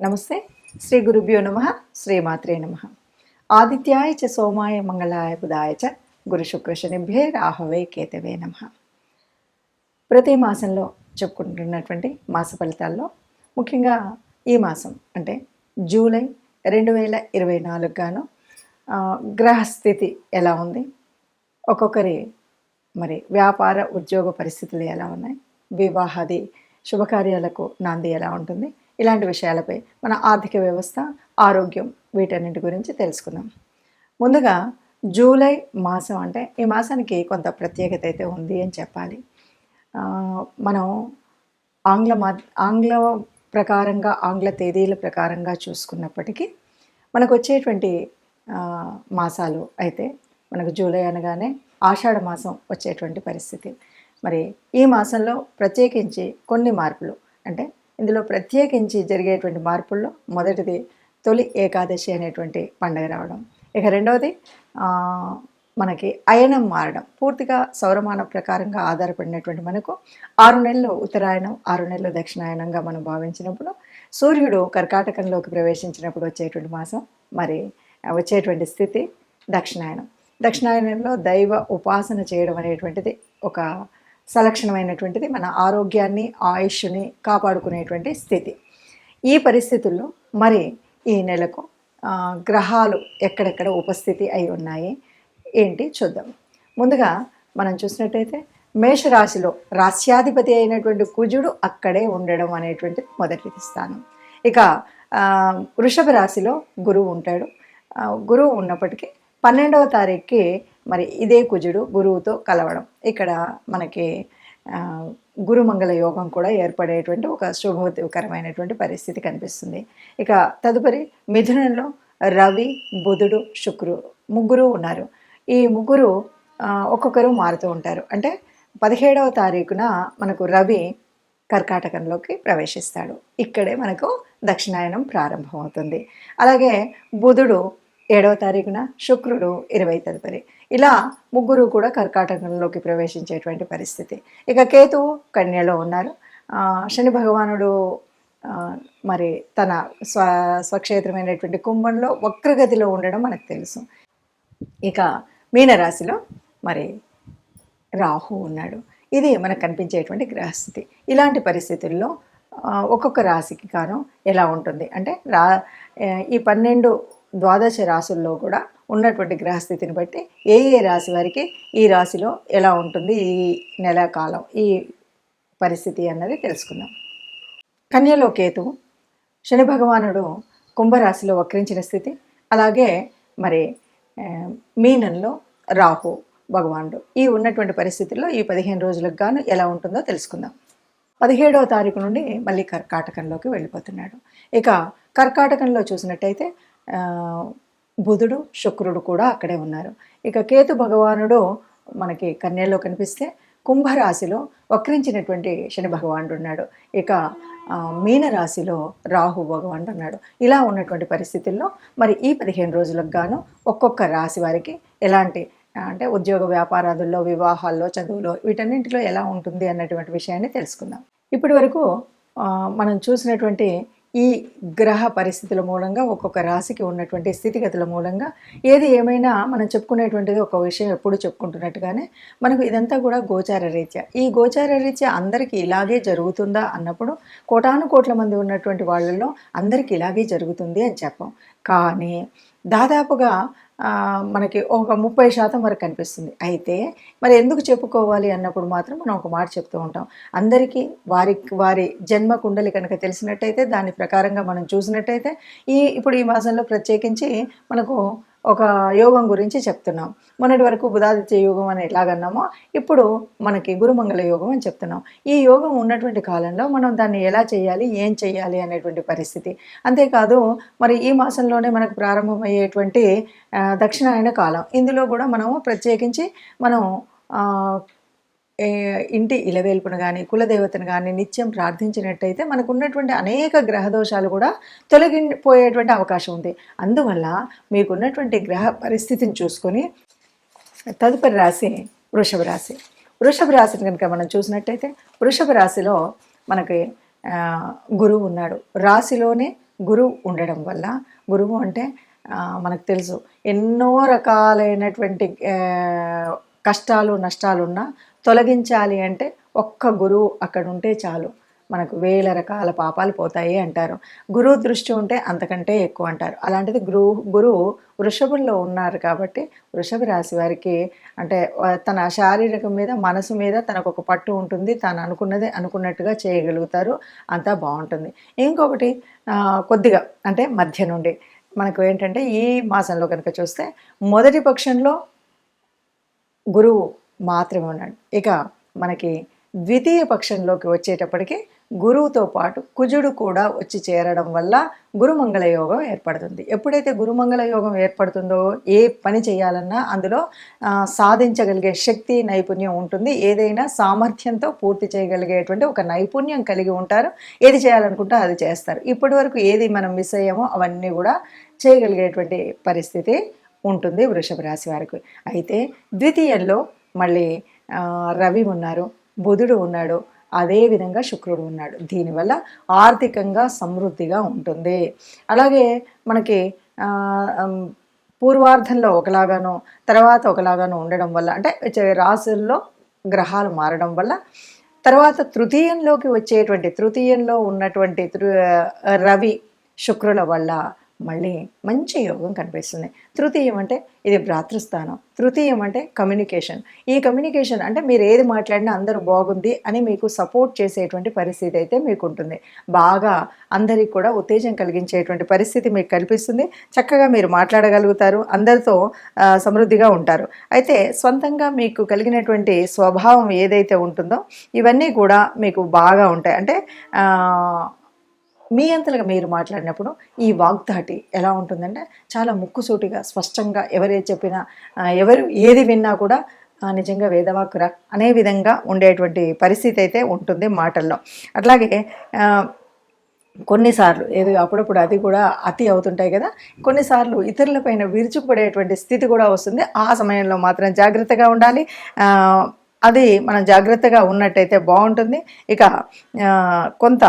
నమస్తే. శ్రీ గురుభ్యో నమ. శ్రీమాత్రే నమ. ఆదిత్యాయ చ సోమాయ మంగళాయ బుధాయ చ గురు శుక్రశనిభ్యే రాహవే కేతవే నమ. ప్రతి మాసంలో చెప్పుకుంటున్నటువంటి మాస ఫలితాల్లో ముఖ్యంగా ఈ మాసం అంటే జూలై రెండు వేల ఇరవై నాలుగు గాను గ్రహస్థితి ఎలా ఉంది? ఒక్కొక్కరి మరి వ్యాపార ఉద్యోగ పరిస్థితులు ఎలా ఉన్నాయి? వివాహాది శుభకార్యాలకు నాంది ఎలా ఉంటుంది? ఇలాంటి విషయాలపై మన ఆర్థిక వ్యవస్థ ఆరోగ్యం వీటన్నిటి గురించి తెలుసుకుందాం. ముందుగా జూలై మాసం అంటే ఈ మాసానికి కొంత ప్రత్యేకత అయితే ఉంది అని చెప్పాలి. మనం ఆంగ్ల మా ఆంగ్ల ప్రకారంగా ఆంగ్ల తేదీల ప్రకారంగా చూసుకున్నప్పటికీ మనకు వచ్చేటువంటి మాసాలు అయితే మనకు జూలై అనగానే ఆషాఢ మాసం వచ్చేటువంటి పరిస్థితి. మరి ఈ మాసంలో ప్రత్యేకించి కొన్ని మార్పులు అంటే ఇందులో ప్రత్యేకించి జరిగేటువంటి మార్పుల్లో మొదటిది తొలి ఏకాదశి అనేటువంటి పండుగ రావడం. ఇక రెండవది మనకి అయనం మారడం. పూర్తిగా సౌరమాన ప్రకారంగా ఆధారపడినటువంటి మనకు ఆరు నెలలు ఉత్తరాయణం ఆరు నెలలు దక్షిణాయనంగా మనం భావించినప్పుడు సూర్యుడు కర్కాటకంలోకి ప్రవేశించినప్పుడు వచ్చేటువంటి మాసం మరి వచ్చేటువంటి స్థితి దక్షిణాయనం. దక్షిణాయనంలో దైవ ఉపాసన చేయడం అనేటువంటిది ఒక సలక్షణమైనటువంటిది మన ఆరోగ్యాన్ని ఆయుష్ని కాపాడుకునేటువంటి స్థితి. ఈ పరిస్థితుల్లో మరి ఈ నెలకు గ్రహాలు ఎక్కడెక్కడ ఉపస్థితి అయి ఉన్నాయి ఏంటి చూద్దాం. ముందుగా మనం చూసినట్టయితే మేషరాశిలో రాస్యాధిపతి అయినటువంటి కుజుడు అక్కడే ఉండడం అనేటువంటి మొదటి స్థానం. ఇక వృషభ రాశిలో గురువు ఉంటాడు. గురువు ఉన్నప్పటికీ పన్నెండవ తారీఖుకి మరి ఇదే కుజుడు గురువుతో కలవడం. ఇక్కడ మనకి గురుమంగళ యోగం కూడా ఏర్పడేటువంటి ఒక శుభోదకరమైనటువంటి పరిస్థితి కనిపిస్తుంది. ఇక తదుపరి మిథునంలో రవి బుధుడు శుక్రు ముగ్గురు ఉన్నారు. ఈ ముగ్గురు ఒక్కొక్కరు మారుతూ ఉంటారు. అంటే పదిహేడవ తారీఖున మనకు రవి కర్కాటకంలోకి ప్రవేశిస్తాడు. ఇక్కడే మనకు దక్షిణాయనం ప్రారంభమవుతుంది. అలాగే బుధుడు ఏడవ తారీఖున శుక్రుడు ఇరవై తదుపరి. ఇలా ముగ్గురు కూడా కర్కాటకంలోకి ప్రవేశించేటువంటి పరిస్థితి. ఇక కేతువు కన్యలో ఉన్నారు. శని భగవానుడు మరి తన స్వ స్వక్షేత్రమైనటువంటి కుంభంలో వక్రగతిలో ఉండడం మనకు తెలుసు. ఇక మీనరాశిలో మరి రాహు ఉన్నాడు. ఇది మనకు కనిపించేటువంటి గ్రహస్థితి. ఇలాంటి పరిస్థితుల్లో ఒక్కొక్క రాశికి కాను ఎలా ఉంటుంది? అంటే రా ఈ పన్నెండు ద్వాదశ రాశుల్లో కూడా ఉన్నటువంటి గ్రహస్థితిని బట్టి ఏ ఏ రాశి వారికి ఈ రాశిలో ఎలా ఉంటుంది ఈ నెల కాలం ఈ పరిస్థితి అన్నది తెలుసుకుందాం. కన్యలో కేతు శని భగవానుడు కుంభరాశిలో వక్రించిన స్థితి అలాగే మరి మీనంలో రాహు భగవానుడు. ఈ ఉన్నటువంటి పరిస్థితుల్లో ఈ పదిహేను రోజులకు గాను ఎలా ఉంటుందో తెలుసుకుందాం. పదిహేడవ తారీఖు నుండి మళ్ళీ కర్కాటకంలోకి వెళ్ళిపోతున్నాడు. ఇక కర్కాటకంలో చూసినట్టయితే బుధుడు శుక్రుడు కూడా అక్కడే ఉన్నారు. ఇక కేతు భగవానుడు మనకి కన్యల్లో కనిపిస్తే కుంభరాశిలో వక్రించినటువంటి శని భగవానుడు ఉన్నాడు ఇక మీనరాశిలో రాహు భగవానుడు ఉన్నాడు ఇలా ఉన్నటువంటి పరిస్థితుల్లో మరి ఈ పదిహేను రోజులకు గాను ఒక్కొక్క రాశి వారికి ఎలాంటి అంటే ఉద్యోగ వ్యాపారాదుల్లో వివాహాల్లో చదువులో వీటన్నింటిలో ఎలా ఉంటుంది అన్నటువంటి విషయాన్ని తెలుసుకుందాం. ఇప్పటి వరకు మనం చూసినటువంటి ఈ గ్రహ పరిస్థితుల మూలంగా ఒక్కొక్క రాశికి ఉన్నటువంటి స్థితిగతుల మూలంగా ఏది ఏమైనా మనం చెప్పుకునేటువంటిది ఒక విషయం ఎప్పుడు చెప్పుకుంటున్నట్టుగానే మనకు ఇదంతా కూడా గోచార రీత్యా. ఈ గోచార రీత్యా అందరికీ ఇలాగే జరుగుతుందా అన్నప్పుడు కోటాను కోట్ల మంది ఉన్నటువంటి వాళ్ళల్లో అందరికీ ఇలాగే జరుగుతుంది అని చెప్పం. కానీ దాదాపుగా మనకి ఒక ముప్పై శాతం వరకు కనిపిస్తుంది. అయితే మరి ఎందుకు చెప్పుకోవాలి అన్నప్పుడు మాత్రం మనం ఒక మాట చెప్తూ ఉంటాం. అందరికీ వారి వారి జన్మ కుండలి కనుక తెలిసినట్టయితే దాని ప్రకారంగా మనం చూసినట్టయితే ఈ ఇప్పుడు ఈ మాసంలో ప్రత్యేకించి మనకు ఒక యోగం గురించి చెప్తున్నాం. మొన్నటి వరకు బుధాదిత్య యోగం అని ఎలాగన్నామో ఇప్పుడు మనకి గురుమంగళ యోగం అని చెప్తున్నాం. ఈ యోగం ఉన్నటువంటి కాలంలో మనం దాన్ని ఎలా చేయాలి ఏం చేయాలి అనేటువంటి పరిస్థితి. అంతేకాదు మరి ఈ మాసంలోనే మనకు ప్రారంభమయ్యేటువంటి దక్షిణాయన కాలం. ఇందులో కూడా మనము ప్రత్యేకించి మనం ఇంటి ఇలవేల్పును కానీ కులదేవతను కానీ నిత్యం ప్రార్థించినట్టయితే మనకు ఉన్నటువంటి అనేక గ్రహదోషాలు కూడా తొలగిపోయేటువంటి అవకాశం ఉంది. అందువల్ల మీకున్నటువంటి గ్రహ పరిస్థితిని చూసుకొని తదుపరి రాశి వృషభ రాశి. వృషభ రాశిని కనుక మనం చూసినట్టయితే వృషభ రాశిలో మనకి గురువు ఉన్నాడు. రాశిలోనే గురువు ఉండడం వల్ల గురువు అంటే మనకు తెలుసు ఎన్నో రకాలైనటువంటి కష్టాలు నష్టాలు ఉన్నా తొలగించాలి అంటే ఒక్క గురువు అక్కడ ఉంటే చాలు. మనకు వేల రకాల పాపాలు పోతాయి అంటారు. గురువు దృష్టి ఉంటే అంతకంటే ఎక్కువ అంటారు. అలాంటిది గురువు గురువు వృషభంలో ఉన్నారు కాబట్టి వృషభ రాశి వారికి అంటే తన శారీరకం మీద మనసు మీద తనకు ఒక పట్టు ఉంటుంది. తాను అనుకున్నది అనుకున్నట్టుగా చేయగలుగుతారు. అంతా బాగుంటుంది. ఇంకొకటి కొద్దిగా అంటే మధ్య నుండి మనకు ఏంటంటే ఈ మాసంలో కనుక చూస్తే మొదటి పక్షంలో గురువు మాత్రమే ఉన్నాడు ఇక మనకి ద్వితీయ పక్షంలోకి వచ్చేటప్పటికి గురువుతో పాటు కుజుడు కూడా వచ్చి చేరడం వల్ల గురుమంగళ యోగం ఏర్పడుతుంది. ఎప్పుడైతే గురుమంగళ యోగం ఏర్పడుతుందో ఏ పని చేయాలన్నా అందులో సాధించగలిగే శక్తి నైపుణ్యం ఉంటుంది. ఏదైనా సామర్థ్యంతో పూర్తి చేయగలిగేటువంటి ఒక నైపుణ్యం కలిగి ఉంటారు. ఏది చేయాలనుకుంటే అది చేస్తారు. ఇప్పటి వరకు ఏది మనం మిస్ అయ్యామో అవన్నీ కూడా చేయగలిగేటువంటి పరిస్థితి ఉంటుంది వృషభ రాశి వారికి. అయితే ద్వితీయంలో మళ్ళీ రవి ఉన్నారు బుధుడు ఉన్నాడు అదేవిధంగా శుక్రుడు ఉన్నాడు. దీనివల్ల ఆర్థికంగా సమృద్ధిగా ఉంటుంది. అలాగే మనకి పూర్వార్థంలో పూర్వార్ధంలో ఒకలాగానో తర్వాత ఒకలాగానో ఉండడం వల్ల అంటే చే- రాశుల్లో గ్రహాలు మారడం వల్ల తర్వాత తృతీయంలోకి వచ్చేటువంటి తృతీయంలో ఉన్నటువంటి తృ రవి శుక్రుల వల్ల మళ్ళీ మంచి యోగం కనిపిస్తుంది. తృతీయం అంటే ఇది భ్రాతృస్థానం. తృతీయం అంటే కమ్యూనికేషన్ ఈ కమ్యూనికేషన్ అంటే మీరు ఏది మాట్లాడినా అందరూ బాగుంది అని మీకు సపోర్ట్ చేసేటువంటి పరిస్థితి అయితే మీకు ఉంటుంది. బాగా అందరికి కూడా ఉత్తేజం కలిగించేటువంటి పరిస్థితి మీకు కల్పిస్తుంది. చక్కగా మీరు మాట్లాడగలుగుతారు. అందరితో సమృద్ధిగా ఉంటారు. అయితే సొంతంగా మీకు కలిగినటువంటి స్వభావం ఏదైతే ఉంటుందో ఇవన్నీ కూడా మీకు బాగా ఉంటాయి. అంటే మీ అంతలుగా మీరు మాట్లాడినప్పుడు ఈ వాగ్దాటి ఎలా ఉంటుందంటే చాలా ముక్కుసూటిగా స్పష్టంగా ఎవరే చెప్పినా ఎవరు ఏది విన్నా కూడా నిజంగా వేదవాకురా అనే విధంగా ఉండేటువంటి పరిస్థితి అయితే ఉంటుంది మాటల్లో. అట్లాగే కొన్నిసార్లు ఏదో అప్పుడప్పుడు అది కూడా అతి అవుతుంటాయి కదా కొన్నిసార్లు ఇతరులపైన విరుచుకుపడేటువంటి స్థితి కూడా వస్తుంది. ఆ సమయంలో మాత్రం జాగ్రత్తగా ఉండాలి. అది మనం జాగ్రత్తగా ఉన్నట్టయితే బాగుంటుంది. ఇక కొంత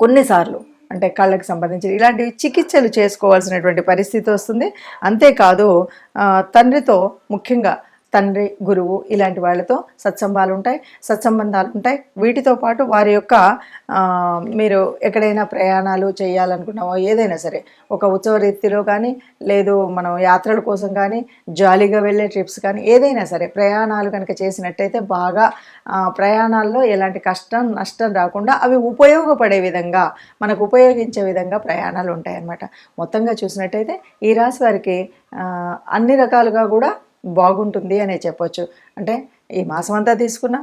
కొన్నిసార్లు అంటే కళ్ళకి సంబంధించి ఇలాంటివి చికిత్సలు చేసుకోవాల్సినటువంటి పరిస్థితి వస్తుంది. అంతేకాదు తండ్రితో ముఖ్యంగా తండ్రి గురువు ఇలాంటి వాళ్ళతో సత్సంబాలు ఉంటాయి సత్సంబంధాలు ఉంటాయి. వీటితో పాటు వారి యొక్క మీరు ఎక్కడైనా ప్రయాణాలు చేయాలనుకున్నామో ఏదైనా సరే ఒక ఉత్సవ రీతిలో కానీ లేదు మనం యాత్రల కోసం కానీ జాలీగా వెళ్ళే ట్రిప్స్ కానీ ఏదైనా సరే ప్రయాణాలు కనుక చేసినట్టయితే బాగా ప్రయాణాల్లో ఎలాంటి కష్టం నష్టం రాకుండా అవి ఉపయోగపడే విధంగా మనకు ఉపయోగించే విధంగా ప్రయాణాలు ఉంటాయన్నమాట. మొత్తంగా చూసినట్టయితే ఈ రాశి వారికి అన్ని రకాలుగా కూడా బాగుంటుంది అనే చెప్పొచ్చు. అంటే ఈ మాసం అంతా తీసుకున్నా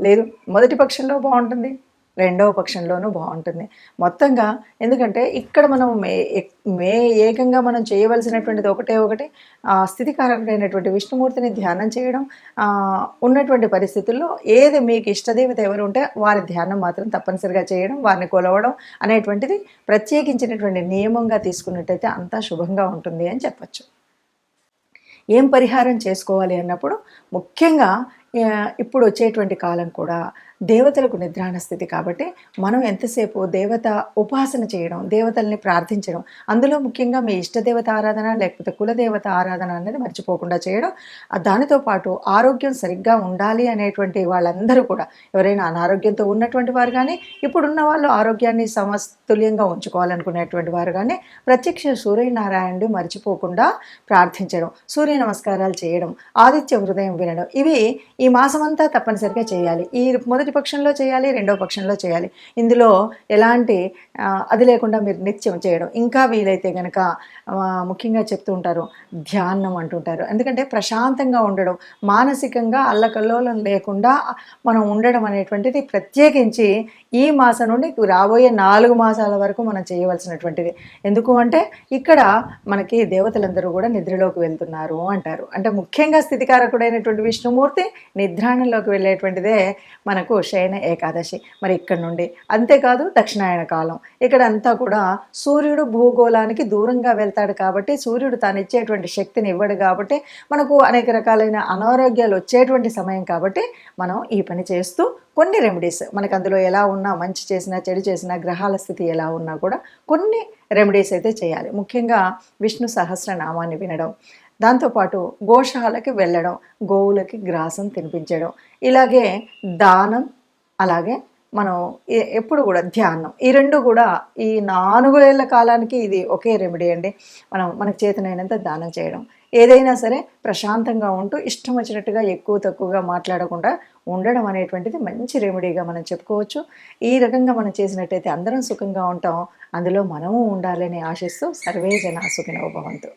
లేదు మొదటి పక్షంలో బాగుంటుంది రెండవ పక్షంలోనూ బాగుంటుంది. మొత్తంగా ఎందుకంటే ఇక్కడ మనం మే మే ఏకంగా మనం చేయవలసినటువంటిది ఒకటే ఒకటి స్థితికారకుడైనటువంటి విష్ణుమూర్తిని ధ్యానం చేయడం ఉన్నటువంటి పరిస్థితుల్లో ఏది మీకు ఇష్టదేవత ఎవరు ఉంటే వారి ధ్యానం మాత్రం తప్పనిసరిగా చేయడం వారిని కొలవడం అనేటువంటిది ప్రత్యేకించినటువంటి నియమంగా తీసుకున్నట్టయితే అంతా శుభంగా ఉంటుంది అని చెప్పచ్చు. ఏం పరిహారం చేసుకోవాలి అన్నప్పుడు ముఖ్యంగా ఇప్పుడు వచ్చేటువంటి కాలం కూడా దేవతలకు నిద్రాణ స్థితి కాబట్టి మనం ఎంతసేపు దేవత ఉపాసన చేయడం దేవతల్ని ప్రార్థించడం అందులో ముఖ్యంగా మీ ఇష్టదేవత ఆరాధన లేకపోతే కులదేవత ఆరాధన అనేది మర్చిపోకుండా చేయడం దానితో పాటు ఆరోగ్యం సరిగ్గా ఉండాలి అనేటువంటి వాళ్ళందరూ కూడా ఎవరైనా అనారోగ్యంతో ఉన్నటువంటి వారు కానీ ఇప్పుడున్న వాళ్ళు ఆరోగ్యాన్ని సమతుల్యంగా ఉంచుకోవాలనుకునేటువంటి వారు కానీ ప్రత్యక్ష సూర్యనారాయణుడు మర్చిపోకుండా ప్రార్థించడం సూర్య నమస్కారాలు చేయడం ఆదిత్య హృదయం వినడం ఇవి ఈ మాసమంతా తప్పనిసరిగా చేయాలి. ఈ మొదటి పక్షంలో చేయాలి రెండో పక్షంలో చేయాలి. ఇందులో ఎలాంటి అది లేకుండా మీరు నిత్యం చేయడం. ఇంకా వీలైతే కనుక ముఖ్యంగా చెప్తూ ఉంటారు ధ్యానం అంటుంటారు. ఎందుకంటే ప్రశాంతంగా ఉండడం మానసికంగా అల్లకల్లోలం లేకుండా మనం ఉండడం అనేటువంటిది ప్రత్యేకించి ఈ మాసం నుండి రాబోయే నాలుగు మాసాల వరకు మనం చేయవలసినటువంటిది. ఎందుకు అంటే ఇక్కడ మనకి దేవతలందరూ కూడా నిద్రలోకి వెళ్తున్నారు అంటారు. అంటే ముఖ్యంగా స్థితికారకుడైనటువంటి విష్ణుమూర్తి నిద్రాణంలోకి వెళ్ళేటువంటిదే మనకు మనకు శయన ఏకాదశి. మరి ఇక్కడ నుండి అంతేకాదు దక్షిణాయన కాలం. ఇక్కడ అంతా కూడా సూర్యుడు భూగోళానికి దూరంగా వెళ్తాడు కాబట్టి సూర్యుడు తాను ఇచ్చేటువంటి శక్తిని ఇవ్వడు కాబట్టి మనకు అనేక రకాలైన అనారోగ్యాలు వచ్చేటువంటి సమయం కాబట్టి మనం ఈ పని చేస్తూ కొన్ని రెమెడీస్ మనకు అందులో ఎలా ఉన్నా మంచి చేసినా చెడు చేసినా గ్రహాల స్థితి ఎలా ఉన్నా కూడా కొన్ని రెమెడీస్ అయితే చేయాలి. ముఖ్యంగా విష్ణు సహస్రనామాన్ని వినడం. దాంతోపాటు గోశాలకి వెళ్ళడం గోవులకి గ్రాసం తినిపించడం ఇలాగే దానం అలాగే మనం ఎప్పుడు కూడా ధ్యానం. ఈ రెండు కూడా ఈ నాలుగేళ్ళ కాలానికి ఇది ఒకే రెమెడీ అండి. మనం మనకు చేతనైనంత దానం చేయడం. ఏదైనా సరే ప్రశాంతంగా ఉంటూ ఇష్టం వచ్చినట్టుగా ఎక్కువ తక్కువగా మాట్లాడకుండా ఉండడం అనేటువంటిది మంచి రెమెడీగా మనం చెప్పుకోవచ్చు. ఈ రకంగా మనం చేసినట్టయితే అందరం సుఖంగా ఉంటాం. అందులో మనము ఉండాలని ఆశిస్తూ సర్వే జన సుఖినో భవంతు.